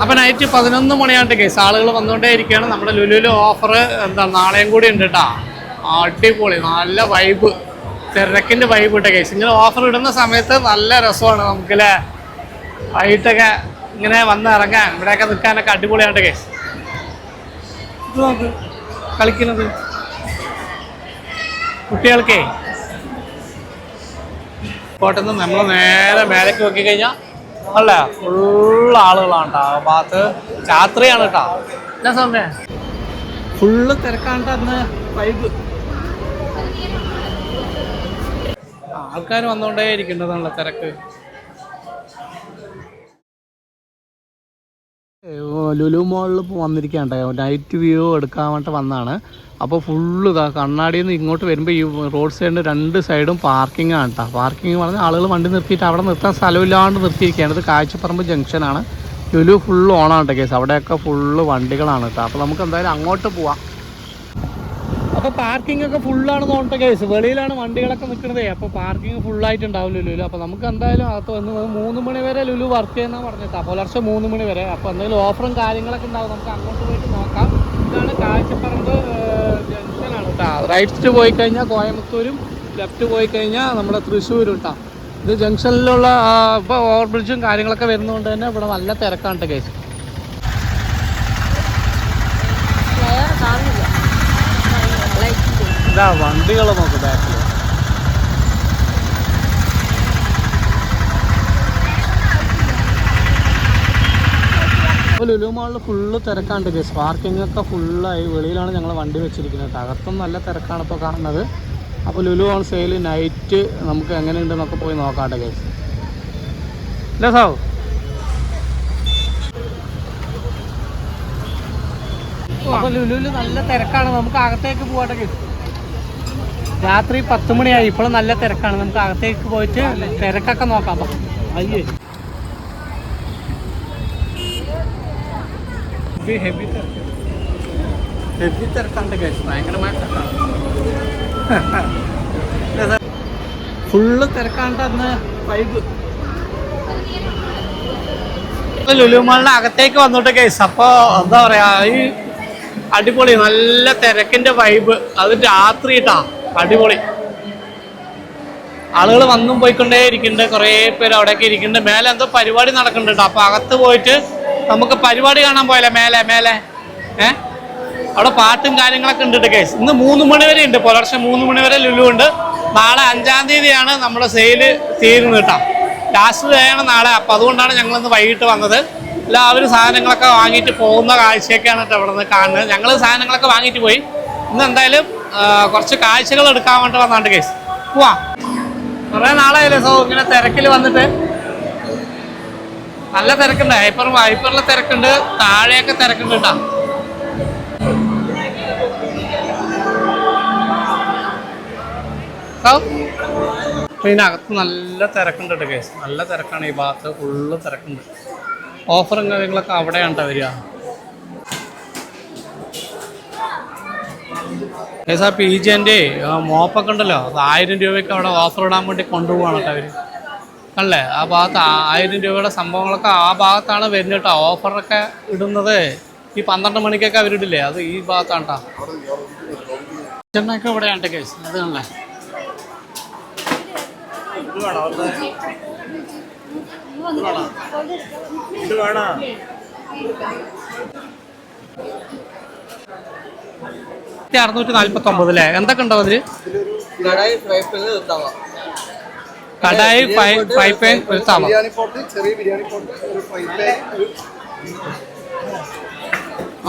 അപ്പൊ നൈറ്റ് പതിനൊന്ന് മണിയാണ്ട് കേസ് ആളുകൾ വന്നുകൊണ്ടേ ഇരിക്കുകയാണ് നമ്മുടെ ലുലുലു ഓഫർ എന്താ നാളെയും കൂടി ഉണ്ട് കേട്ടാ അടിപൊളി നല്ല വൈബ് തിരക്കിന്റെ വൈബ് ഇട്ട കേസ് ഇങ്ങനെ ഓഫർ ഇടുന്ന സമയത്ത് നല്ല രസമാണ് നമുക്ക് അല്ലേ വൈകിട്ടൊക്കെ ഇങ്ങനെ വന്ന് ഇറങ്ങാൻ ഇവിടെയൊക്കെ നിൽക്കാനൊക്കെ അടിപൊളിയാണ് കേസ് കളിക്കുന്നത്. കുട്ടികൾക്കേ. കോട്ടന്ന് നമ്മൾ നേരെ മേലേക്ക് നോക്കി കഴിഞ്ഞാൽ അല്ല? ഫുള്ള് ആളുകളാണ് കേട്ടോ ആ ഭാഗത്ത് രാത്രിയാണ് കേട്ടോ എന്നാ സമയ? ഫുള്ള് തിരക്കാണ്ട് അന്ന് വൈബ് ആൾക്കാർ വന്നുകൊണ്ടേ ഇരിക്കേണ്ടതാണല്ലോ തിരക്ക്. ലുലു മോളിൽ വന്നിരിക്കുകയാണ് നൈറ്റ് വ്യൂ എടുക്കാൻ വേണ്ടി വന്നതാണ് അപ്പോൾ ഫുള്ള് കണ്ണാടിയിൽ നിന്ന് ഇങ്ങോട്ട് വരുമ്പോൾ ഈ റോഡ് സൈഡിന്റെ രണ്ട് സൈഡും പാർക്കിംഗ് ആണ് കേട്ടോ പാർക്കിംഗ് പറഞ്ഞാൽ ആളുകൾ വണ്ടി നിർത്തിയിട്ട് അവിടെ നിർത്താൻ സ്ഥലമില്ലാണ്ട് നിർത്തിയിരിക്കുകയാണ്. ഇത് കാഴ്ചപ്പറമ്പ് ജംഗ്ഷനാണ് ലുലു ഫുള്ള് ഓണാണ് കേട്ടോ കേസ് അവിടെയൊക്കെ ഫുള്ള് വണ്ടികളാണ് കേട്ടോ അപ്പോൾ നമുക്ക് എന്തായാലും അങ്ങോട്ട് പോവാം. അപ്പോൾ പാർക്കിംഗ് ഒക്കെ ഫുള്ളാണ് തോന്നട്ടെ കേസ് വെളിയിലാണ് വണ്ടികളൊക്കെ നിൽക്കുന്നത് അപ്പൊ പാർക്കിംഗ് ഫുള്ളായിട്ടുണ്ടാവും ലുലു? അപ്പൊ നമുക്ക് എന്തായാലും അകത്ത് വന്ന് മൂന്ന് മണി വരെ ലുലു വർക്ക് ചെയ്യുന്ന അപ്പോൾ പുലർച്ചെ മൂന്ന് മണി വരെ. അപ്പൊ എന്തെങ്കിലും ഓഫറും കാര്യങ്ങളൊക്കെ ഉണ്ടാവും. നമുക്ക് അങ്ങോട്ട് പോയിട്ട് നോക്കാം. ഇതാണ് കാഴ്ചപ്പറമ്പ് ജംഗ്ഷനാണ് കേട്ടോ റൈറ്റ് പോയി കഴിഞ്ഞാൽ കോയമ്പത്തൂരും ലെഫ്റ്റ് പോയി കഴിഞ്ഞാൽ നമ്മുടെ തൃശ്ശൂരും കേട്ടോ ഇത് ജംഗ്ഷനിലുള്ള ഇപ്പോൾ ഓവർ ബ്രിഡ്ജും കാര്യങ്ങളൊക്കെ വരുന്നതുകൊണ്ട് തന്നെ ഇവിടെ നല്ല തിരക്കാണ് കേസ് ലൈറ്റ് വണ്ടികളും നമുക്ക് ബാക്കിൽ ലുലു മാളിൽ ഫുള്ള് തിരക്കാണ്ട് ഗസ് പാർക്കിംഗ് ഒക്കെ ഫുള്ളായി വെളിയിലാണ് ഞങ്ങൾ വണ്ടി വെച്ചിരിക്കുന്നത്. അകത്തും നല്ല തിരക്കാണ് ഇപ്പോൾ കാണുന്നത്. അപ്പോൾ ലുലു ഓൺ സെയിൽ നൈറ്റ് നമുക്ക് എങ്ങനെയുണ്ടെന്നൊക്കെ പോയി നോക്കാട്ടെ കേസ് അല്ലേ സാവ്? അപ്പോൾ ലുലുവിൽ നല്ല തിരക്കാണ്. നമുക്ക് അകത്തേക്ക് പോകട്ടെ രാത്രി പത്ത് മണിയായി. ഇപ്പോഴും നല്ല തിരക്കാണ്. നമുക്ക് അകത്തേക്ക് പോയിട്ട് തിരക്കൊക്കെ നോക്കാം. അയ്യേ. ഹെവി തിരക്ക്. ഹെവി തിരക്കുണ്ട് കേസ് ഭയങ്കരമായ തിരക്കാണ്. ഫുള്ള് തിരക്കാണ്ട് അന്ന് വൈബ് ലുലുമാളിന്റെ അകത്തേക്ക് വന്നിട്ട് കേസ് അപ്പൊ എന്താ പറയാ ഈ അടിപൊളി നല്ല തിരക്കിന്റെ വൈബ് അത് രാത്രി ഇട്ടാ അടിപൊളി. ആളുകൾ വന്നും പോയിക്കൊണ്ടേ ഇരിക്കുന്നുണ്ട്. കുറേ പേര് അവിടെയൊക്കെ ഇരിക്കുന്നുണ്ട്. മേലെ എന്തോ പരിപാടി നടക്കുന്നുണ്ട് അപ്പൊ അകത്ത് പോയിട്ട് നമുക്ക് പരിപാടി കാണാൻ പോയല്ലേ മേലെ മേലെ. ഏ? അവിടെ പാട്ടും കാര്യങ്ങളൊക്കെ ഉണ്ട് കേസ് ഇന്ന് മൂന്ന് മണി വരെ ഉണ്ട്. പുലർച്ചെ മൂന്ന് മണി വരെ ലുലു ഉണ്ട്. നാളെ അഞ്ചാം തീയതിയാണ് നമ്മുടെ സെയിൽ തീരുന്നത് കേട്ടോ. ലാസ്റ്റ് ഡേ ആണ് നാളെ. അപ്പം അതുകൊണ്ടാണ് ഞങ്ങൾ ഇന്ന് വൈകിട്ട് വന്നത്. എല്ലാവരും സാധനങ്ങളൊക്കെ വാങ്ങിയിട്ട് പോകുന്ന കാഴ്ചയൊക്കെയാണ് കേട്ടോ ഇവിടെ നിന്ന് കാണുന്നത്. ഞങ്ങൾ സാധനങ്ങളൊക്കെ വാങ്ങിയിട്ട് പോയി. ഇന്ന് എന്തായാലും കുറച്ച് കാഴ്ചകൾ എടുക്കാൻ വേണ്ടി വന്നാണ്ട് കേസ് പോവാ. കുറേ നാളായില്ലേ സോ ഇങ്ങനെ തിരക്കിൽ വന്നിട്ട്. നല്ല തിരക്കുണ്ട്. ഹൈപ്പർ ഹൈപ്പറിലെ തിരക്കുണ്ട്. താഴെയൊക്കെ തിരക്കുണ്ട് കേട്ടോ. സോ ഇതിനകത്ത് നല്ല തിരക്കുണ്ട് കേട്ടോ കേസ് നല്ല തിരക്കാണ് ഈ ഭാഗത്ത്. ഫുള്ള് തിരക്കുണ്ട്. ഓഫറും കാര്യങ്ങളൊക്കെ അവിടെയാണ് കേട്ടോ വരിക. കേസ് ആ പി ജിന്റെ മോപ്പൊക്കെ ഉണ്ടല്ലോ അത് ആയിരം രൂപയ്ക്ക് അവിടെ ഓഫർ ഇടാൻ വേണ്ടി കൊണ്ടുപോവാണ് കേട്ടോ അവർ അല്ലേ? ആ ഭാഗത്ത് ആയിരം രൂപയുടെ സംഭവങ്ങളൊക്കെ ആ ഭാഗത്താണ് വരുന്നത് കേട്ടോ. ഓഫറൊക്കെ ഇടുന്നത് ഈ പന്ത്രണ്ട് മണിക്കൊക്കെ അവരിടില്ലേ? അത് ഈ ഭാഗത്താണ് കേട്ടോ. ചെന്നൈക്ക് ഇവിടെയാണ് കേസ് അത് കാണല്ലേ അറുന്നൂറ്റി നാല്പത്തി ഒമ്പത് അല്ലേ? എന്തൊക്കെ ഉണ്ടോ അതിൽ? കടായി പൈപ്പ് ഒരു തവ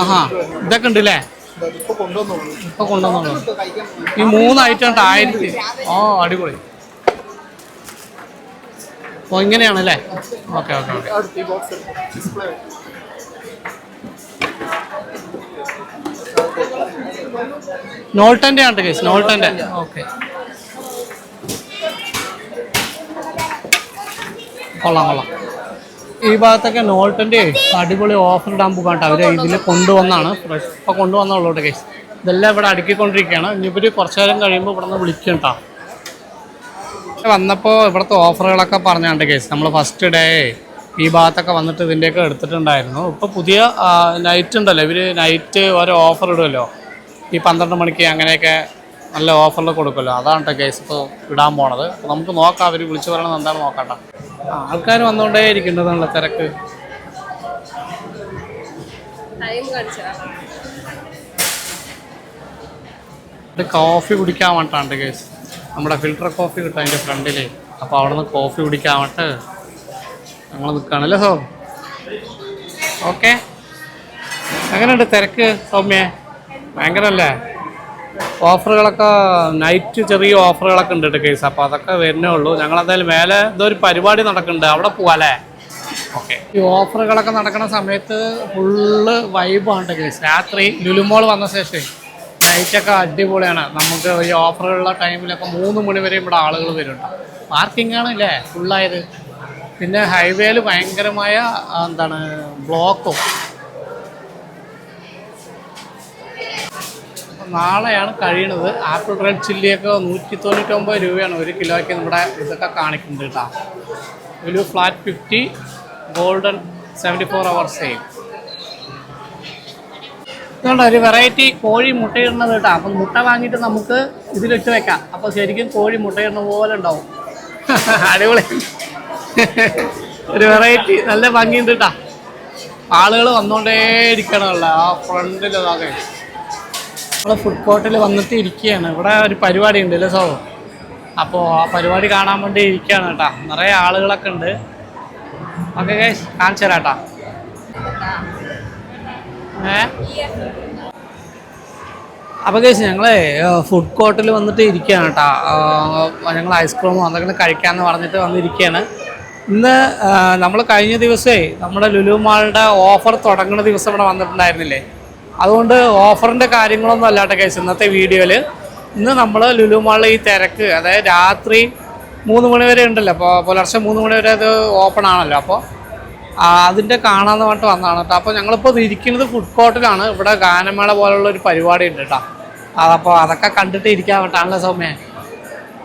ആഹാ ഇതൊക്കെ ഉണ്ട് അല്ലേ? ഇപ്പൊ കൊണ്ടുവന്നോളൂ. ഈ മൂന്ന് ഐറ്റം ഉണ്ട് ആയിരത്തി ഓ അടിപൊളി. ഓ ഇങ്ങനെയാണല്ലേ ഓക്കെ ഓക്കെ ഓക്കെ. നോൾട്ടന്റെ ആണ് കേസ് നോൾട്ടന്റെ. ഓക്കെ. കൊള്ളാം കൊള്ളാം. ഈ ഭാഗത്തൊക്കെ നോൾട്ടന്റെ അടിപൊളി ഓഫർ ഇടാൻ പോകാട്ടോ അവർ ഇതിൽ കൊണ്ടുവന്നാണ്. ഫ്രഷ് ഇപ്പോൾ കൊണ്ടുവന്നുള്ളൂ കേസ് ഇതെല്ലാം ഇവിടെ അടുക്കിക്കൊണ്ടിരിക്കുകയാണ്. ഇനിയിപ്പോൾ ഒരു കുറച്ച് നേരം കഴിയുമ്പോൾ ഇവിടെ നിന്ന് വിളിക്കണ്ട വന്നപ്പോൾ ഇവിടുത്തെ ഓഫറുകളൊക്കെ പറഞ്ഞാണ്ട് കേസ് നമ്മൾ ഫസ്റ്റ് ഡേ ഈ ഭാഗത്തൊക്കെ വന്നിട്ട് ഇതിന്റെയൊക്കെ എടുത്തിട്ടുണ്ടായിരുന്നു. ഇപ്പോൾ പുതിയ നൈറ്റ് ഉണ്ടല്ലോ. ഇവർ നൈറ്റ് ഓരോ ഓഫർ ഇടുമല്ലോ. ഈ പന്ത്രണ്ട് മണിക്ക് അങ്ങനെയൊക്കെ നല്ല ഓഫറിൽ കൊടുക്കുമല്ലോ. അതാണ് കേസ് ഇപ്പോൾ ഇടാൻ പോണത്. അപ്പോൾ നമുക്ക് നോക്കാം അവർ വിളിച്ചു പറയണത് എന്താണ് നോക്കണ്ട ആൾക്കാർ വന്നുകൊണ്ടേ ഇരിക്കേണ്ടതാണല്ലോ തിരക്ക്. കോഫി കുടിക്കാൻ വേണ്ടാണ്ട് കേസ് നമ്മുടെ ഫിൽട്ടർ കോഫി കിട്ടും അതിന്റെ ഫ്രണ്ടിൽ അപ്പോൾ അവിടെ നിന്ന് കോഫി കുടിക്കാൻ വേണ്ടിട്ട് ഞങ്ങൾ നിൽക്കുകയാണല്ലേ സോ? ഓക്കെ എങ്ങനെയുണ്ട് തിരക്ക് സൗമ്യ? ഭയങ്കരല്ലേ? ഓഫറുകളൊക്കെ നൈറ്റ് ചെറിയ ഓഫറുകളൊക്കെ ഉണ്ട് കേട്ടോ കേസ്. അപ്പോൾ അതൊക്കെ വരുന്നേ ഉള്ളൂ. ഞങ്ങൾ എന്തായാലും മേലെ ഇതൊരു പരിപാടി നടക്കുന്നുണ്ട്. അവിടെ പോവാല്ലേ? ഓക്കെ ഈ ഓഫറുകളൊക്കെ നടക്കുന്ന സമയത്ത് ഫുള്ള് വൈബാണ് കേസ്. രാത്രി ലുലുമോൾ വന്ന ശേഷം നൈറ്റൊക്കെ അടിപൊളിയാണ്. നമുക്ക് ഈ ഓഫറുകളുള്ള ടൈമിലൊക്കെ മൂന്ന് മണി വരെ ഇവിടെ ആളുകൾ വരുന്നുണ്ട്. പാർക്കിംഗ് ആണ് അല്ലേ ഫുള്ളായത് പിന്നെ ഹൈവേയിൽ ഭയങ്കരമായ എന്താണ് ബ്ലോക്കും നാളെയാണ് കഴിയണത് ആപ്പിൾ റെഡ് ചില്ലിയൊക്കെ നൂറ്റി തൊണ്ണൂറ്റൊമ്പത് രൂപയാണ് ഒരു കിലോയ്ക്ക് നമ്മുടെ ഇതൊക്കെ കാണിക്കുന്നത് കേട്ടോ. ഒരു flat fifty golden seventy four അവർ സെയിം ഇതുകൊണ്ട് ഒരു വെറൈറ്റി കോഴി മുട്ടയിടുന്നത് കേട്ടോ. അപ്പം മുട്ട വാങ്ങിയിട്ട് നമുക്ക് ഇതിലിട്ട് വെക്കാം. അപ്പോൾ ശരിക്കും കോഴി മുട്ടയിടുന്ന പോലെ ഉണ്ടാവും. അടിപൊളി. ഒരു വെറൈറ്റി. നല്ല ഭംഗിയുണ്ട് കേട്ടോ. ആളുകൾ വന്നുകൊണ്ടേ ഇരിക്കണമല്ലോ ആ ഫ്രണ്ടിലതാകെ നമ്മൾ ഫുഡ് കോർട്ടിൽ വന്നിട്ട് ഇരിക്കുകയാണ് ഇവിടെ ഒരു പരിപാടി ഉണ്ട് അല്ലേ സോ അപ്പോൾ ആ പരിപാടി കാണാൻ വേണ്ടി ഇരിക്കുകയാണ് കേട്ടാ നിറയെ ആളുകളൊക്കെ ഉണ്ട്. ഓക്കെ ഗൈസ് കാണിച്ചു തരാം കേട്ടാ ഏ? അപ്പോൾ കേസ് ഞങ്ങൾ ഫുഡ് കോർട്ടിൽ വന്നിട്ട് ഇരിക്കുകയാണ് കേട്ടോ ഞങ്ങൾ ഐസ്ക്രീമോ എന്തെങ്കിലും കഴിക്കാമെന്ന് പറഞ്ഞിട്ട് വന്നിരിക്കുകയാണ് ഇന്ന് നമ്മൾ കഴിഞ്ഞ ദിവസമേ നമ്മുടെ ലുലു മാളുടെ ഓഫർ തുടങ്ങുന്ന ദിവസം ഇവിടെ വന്നിട്ടുണ്ടായിരുന്നില്ലേ? അതുകൊണ്ട് ഓഫറിന്റെ കാര്യങ്ങളൊന്നും അല്ലാട്ടെ കേസ് ഇന്നത്തെ വീഡിയോയിൽ ഇന്ന് നമ്മൾ ലുലു മാളിലെ ഈ തിരക്ക് അതായത് രാത്രി മൂന്ന് മണി വരെ ഉണ്ടല്ലോ. അപ്പോൾ പുലർച്ചെ മൂന്ന് മണി വരെ അത് ഓപ്പൺ ആണല്ലോ. അപ്പോൾ അതിന്റെ കാണാമെന്ന് പറഞ്ഞിട്ട് വന്നതാണ് കേട്ടോ അപ്പോൾ ഞങ്ങളിപ്പോൾ ഇരിക്കുന്നത് ഫുഡ് കോർട്ടിലാണ് ഇവിടെ ഗാനമേള പോലുള്ള ഒരു പരിപാടി ഉണ്ട് കേട്ടോ അതപ്പോൾ അതൊക്കെ കണ്ടിട്ട് ഇരിക്കാൻ വേണ്ടിട്ടാണല്ലോ സൗമ്യ.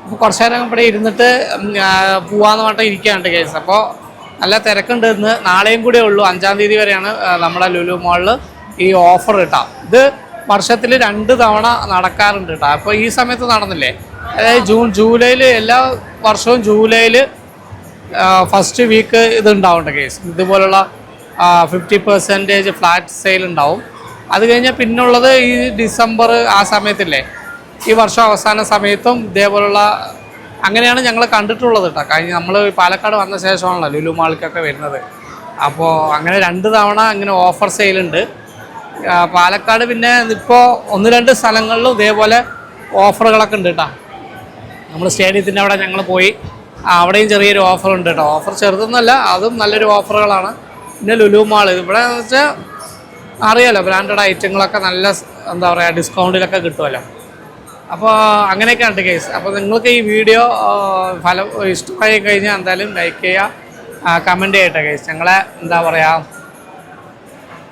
അപ്പോൾ കുറച്ച് നേരം ഇവിടെ ഇരുന്നിട്ട് പോവാന്ന് പറഞ്ഞിട്ട് ഇരിക്കുകയാണ് കേസ് അപ്പോൾ നല്ല തിരക്കുണ്ട് ഇന്ന്. നാളെയും കൂടെ ഉള്ളൂ. അഞ്ചാം തീയതി വരെയാണ് നമ്മുടെ ലുലു മോളിൽ ഈ ഓഫർ കിട്ടാം ഇത് വർഷത്തിൽ രണ്ട് തവണ നടക്കാറുണ്ട് കേട്ടോ അപ്പോൾ ഈ സമയത്ത് നടന്നില്ലേ? അതായത് ജൂൺ ജൂലൈയിൽ എല്ലാ വർഷവും ജൂലൈയിൽ ഫസ്റ്റ് വീക്ക് ഇത് ഉണ്ടാവുന്നുണ്ട് കേസ് ഇതുപോലുള്ള ഫിഫ്റ്റി പെർസെന്റേജ് ഫ്ലാറ്റ് സെയിൽ ഉണ്ടാവും. അത് കഴിഞ്ഞാൽ പിന്നുള്ളത് ഈ ഡിസംബർ ആ സമയത്തില്ലേ? ഈ വർഷം അവസാന സമയത്തും ഇതേപോലുള്ള അങ്ങനെയാണ് ഞങ്ങൾ കണ്ടിട്ടുള്ളത് കേട്ടോ കഴിഞ്ഞ നമ്മൾ പാലക്കാട് വന്ന ശേഷമാണല്ലോ ലുലു മാളിക്കൊക്കെ വരുന്നത്. അപ്പോൾ അങ്ങനെ രണ്ട് തവണ ഇങ്ങനെ ഓഫർ സെയിലുണ്ട് പാലക്കാട് പിന്നെ ഇപ്പോൾ ഒന്ന് രണ്ട് സ്ഥലങ്ങളിലും ഇതേപോലെ ഓഫറുകളൊക്കെ ഉണ്ട് കേട്ടോ നമ്മൾ സ്റ്റേഡിയത്തിന്റെ അവിടെ ഞങ്ങൾ പോയി. അവിടെയും ചെറിയൊരു ഓഫർ ഉണ്ട് കേട്ടോ ഓഫർ ചെറുതൊന്നുമല്ല അതും നല്ലൊരു ഓഫറുകളാണ്. പിന്നെ ലുലു മാൾ ഇവിടെ എന്ന് വെച്ചാൽ അറിയാലോ ബ്രാൻഡഡ് ഐറ്റങ്ങളൊക്കെ നല്ല എന്താ പറയുക ഡിസ്കൗണ്ടിലൊക്കെ കിട്ടുമല്ലോ അപ്പോൾ അങ്ങനെയൊക്കെയാണ് കേസ് അപ്പോൾ നിങ്ങൾക്ക് ഈ വീഡിയോ ഫലം ഇഷ്ടമായി കഴിഞ്ഞാൽ എന്തായാലും ലൈക്ക് ചെയ്യുക കമന്റ് ചെയ്യട്ടെ കേസ് ഞങ്ങളെ എന്താ പറയുക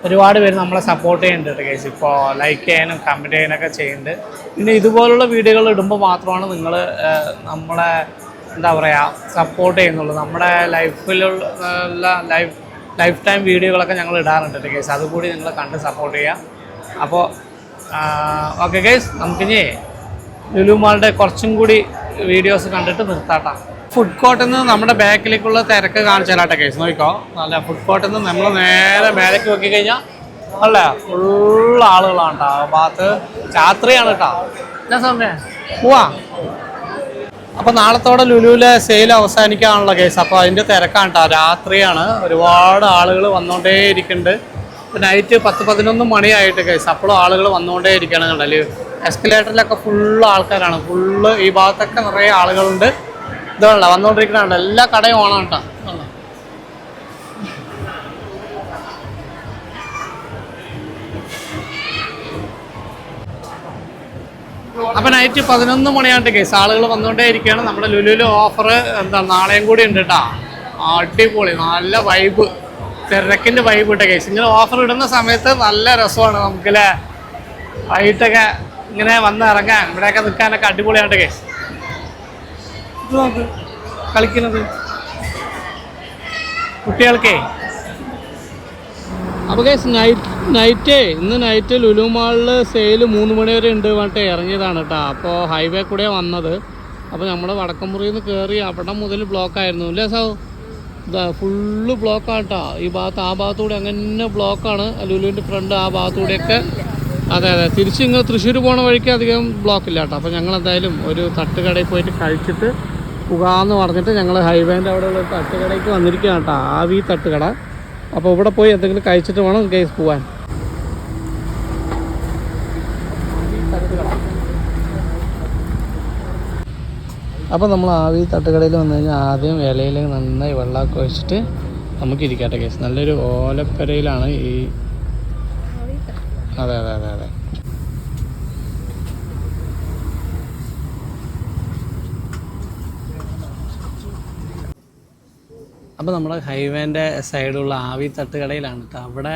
ഒരുപാട് പേര് നമ്മളെ സപ്പോർട്ട് ചെയ്യുന്നുണ്ട് കേസ് ഇപ്പോൾ ലൈക്ക് ചെയ്യാനും കമന്റ് ചെയ്യാനൊക്കെ ചെയ്യുന്നുണ്ട്. പിന്നെ ഇതുപോലുള്ള വീഡിയോകൾ ഇടുമ്പോൾ മാത്രമാണ് നിങ്ങൾ നമ്മളെ എന്താ പറയുക സപ്പോർട്ട് ചെയ്യുന്നുള്ളൂ. നമ്മുടെ ലൈഫിലുള്ള ലൈഫ് ലൈഫ് ടൈം വീഡിയോകളൊക്കെ ഞങ്ങൾ ഇടാറുണ്ട് കേസ് അതുകൂടി നിങ്ങൾ കണ്ട് സപ്പോർട്ട് ചെയ്യുക അപ്പോൾ ഓക്കെ കേസ് നമുക്കിനി ലുലുമാളുടെ കുറച്ചും കൂടി വീഡിയോസ് കണ്ടിട്ട് നിർത്താട്ടാം. ഫുഡ് കോർട്ടിൽ നിന്ന് നമ്മുടെ ബാക്കിലേക്കുള്ള തിരക്ക് കാണിച്ചു തരാട്ടെ കേസ് നോക്കിക്കോ. നല്ല ഫുഡ് കോർട്ടിൽ നിന്ന് നമ്മൾ നേരെ മേലേക്ക് നോക്കി കഴിഞ്ഞാൽ അല്ല? ഫുൾ ആളുകളാണ് കേട്ടോ ആ ഭാഗത്ത് രാത്രിയാണ് കേട്ടോ എന്നാ സമയം? പോവാ. അപ്പോൾ നാളത്തോടെ ലുലുവിലെ സെയിൽ അവസാനിക്കാനുള്ള കേസ് അപ്പോൾ അതിന്റെ തിരക്കാണ് കേട്ടോ രാത്രിയാണ്. ഒരുപാട് ആളുകൾ വന്നുകൊണ്ടേ ഇരിക്കുന്നുണ്ട് നൈറ്റ് പത്ത് പതിനൊന്ന് മണിയായിട്ട് കേസ് അപ്പോഴും ആളുകൾ വന്നുകൊണ്ടേ ഇരിക്കുകയാണ് കണ്ടല്ലേ എസ്കലേറ്ററിലൊക്കെ ഫുള്ള് ആൾക്കാരാണ്. ഫുള്ള് ഈ ഭാഗത്തൊക്കെ നിറയെ ആളുകളുണ്ട്. ഇതുള്ള വന്നോണ്ടിരിക്കണ എല്ലാ കടയും ഓണം കേട്ടോ. അപ്പൊ നൈറ്റ് പതിനൊന്ന് മണിയാണ്ട് കേസ് ആളുകൾ വന്നുകൊണ്ടേ ഇരിക്കുകയാണ് നമ്മുടെ ലുലുലു ഓഫർ എന്താ നാളെയും കൂടി ഉണ്ട് കേട്ടോ അടിപൊളി നല്ല വൈബ് തിരക്കിന്റെ വൈബ് ഇട്ട കേസ് ഇങ്ങനെ ഓഫർ ഇടുന്ന സമയത്ത് നല്ല രസമാണ് നമുക്കല്ലേ? വൈകിട്ടൊക്കെ ഇങ്ങനെ വന്ന് ഇറങ്ങാൻ ഇവിടെയൊക്കെ നിൽക്കാനൊക്കെ അടിപൊളിയാണ് കേസ് ഇത് കളിക്കുന്നത്? കുട്ടികൾക്കേ? അപ്പോൾ കേസ് നൈറ്റ് നൈറ്റേ ഇന്ന് നൈറ്റ് ലുലുമാളിൽ സെയിൽ മൂന്ന് മണി വരെ ഉണ്ട് പറഞ്ഞിട്ട് ഇറങ്ങിയതാണ് കേട്ടോ അപ്പോൾ ഹൈവേ കൂടെ വന്നത്. അപ്പോൾ നമ്മൾ വടക്കമുറിയിൽ നിന്ന് കയറി അവിടെ മുതൽ ബ്ലോക്ക് ആയിരുന്നു. അല്ലേ സൗ ഇതാ ഫുള്ള് ബ്ലോക്കാണ് കേട്ടോ ഈ ഭാഗത്ത് ആ ഭാഗത്തൂടെ അങ്ങനെ ബ്ലോക്കാണ് ലുലുവിന്റെ ഫ്രണ്ട് ആ ഭാഗത്തൂടെയൊക്കെ അതെ അതെ. തിരിച്ചിങ്ങ് തൃശ്ശൂർ പോണ വഴിക്ക് അധികം ബ്ലോക്കില്ല കേട്ടോ അപ്പോൾ ഞങ്ങൾ എന്തായാലും ഒരു തട്ടുകടയിൽ പോയിട്ട് കഴിച്ചിട്ട് പുകാന്ന് പറഞ്ഞിട്ട് ഞങ്ങൾ ഹൈവേന്റെ അവിടെയുള്ള തട്ടുകടയ്ക്ക് വന്നിരിക്കുകയാണ് കേട്ടോ ആവി തട്ടുകട. അപ്പോൾ ഇവിടെ പോയി എന്തെങ്കിലും കഴിച്ചിട്ട് വേണം കേസ് പോവാൻ. അപ്പോൾ നമ്മൾ ആവി തട്ടുകടയിൽ വന്നു കഴിഞ്ഞാൽ ആദ്യം ഇലയിൽ നന്നായി വെള്ളമൊക്കെ ഒഴിച്ചിട്ട് നമുക്ക് ഇരിക്കട്ടെ കേസ് നല്ലൊരു ഓലപ്പരയിലാണ് ഈ അതെ അതെ അതെ അതെ. അപ്പോൾ നമ്മുടെ ഹൈവേന്റെ സൈഡുള്ള ആവി തട്ടുകടയിലാണ് കേട്ടോ അവിടെ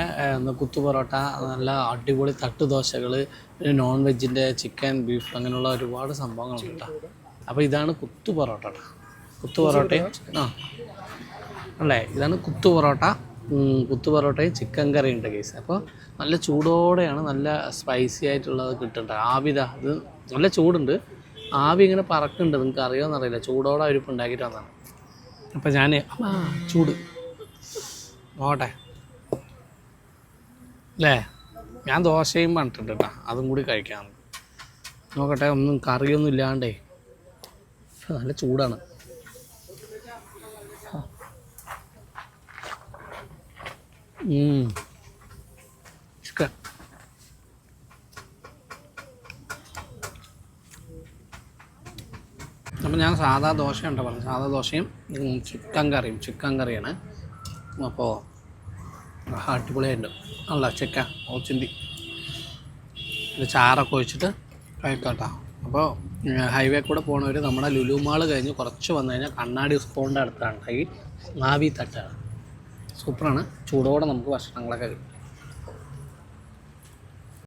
കുത്തു പൊറോട്ട നല്ല അടിപൊളി തട്ടുദോശകൾ പിന്നെ നോൺ വെജിന്റെ ചിക്കൻ ബീഫ് അങ്ങനെയുള്ള ഒരുപാട് സംഭവങ്ങളുണ്ട് കേട്ടോ അപ്പോൾ ഇതാണ് കുത്തു പൊറോട്ട കേട്ടോ കുത്തു പൊറോട്ടയും ആ അല്ലേ? ഇതാണ് കുത്തു പൊറോട്ട കുത്തു പൊറോട്ടയും ചിക്കൻ കറി ഉണ്ട് കേസ് അപ്പോൾ നല്ല ചൂടോടെയാണ് നല്ല സ്പൈസി ആയിട്ടുള്ളത് കിട്ടുന്നത് ആവിത ഇത് നല്ല ചൂടുണ്ട്. ആവി ഇങ്ങനെ പറക്കുന്നുണ്ട് നിങ്ങൾക്ക് അറിയാമെന്നറിയില്ല ചൂടോടെ അവരിപ്പോൾ ഉണ്ടാക്കിയിട്ട് വന്നതാണ്. അപ്പം ഞാൻ ചൂട്. നോട്ടെ അല്ലേ ഞാൻ ദോശയും പറഞ്ഞിട്ടുണ്ട് കേട്ടോ. അതും കൂടി കഴിക്കാം. നോക്കട്ടെ ഒന്നും കറിയൊന്നും ഇല്ലാണ്ടേ. നല്ല ചൂടാണ്. ഉം. ചിക്കൻ അപ്പം ഞാൻ സാധാ ദോശ ഉണ്ടോ പറഞ്ഞത്. സാധാ ദോശയും ചിക്കൻ കറിയും. ചിക്കൻ കറിയാണ്. അപ്പോൾ അടിപൊളിയായിട്ടുണ്ട് അല്ല ചിക്കൻ ഓ ചിന്തി ഇത് ചാറൊക്കെ ഒഴിച്ചിട്ട് കഴിക്കാട്ടോ. അപ്പോൾ ഹൈവേ കൂടെ പോണവർ നമ്മുടെ ലുലു മാൾ കഴിഞ്ഞ് കുറച്ച് വന്നു കഴിഞ്ഞാൽ കണ്ണാടി സ്പോണിന്റെ അടുത്താണ്. ഈ നാവി തട്ടാണ്. സൂപ്പറാണ്. ചൂടോടെ നമുക്ക് ഭക്ഷണങ്ങളൊക്കെ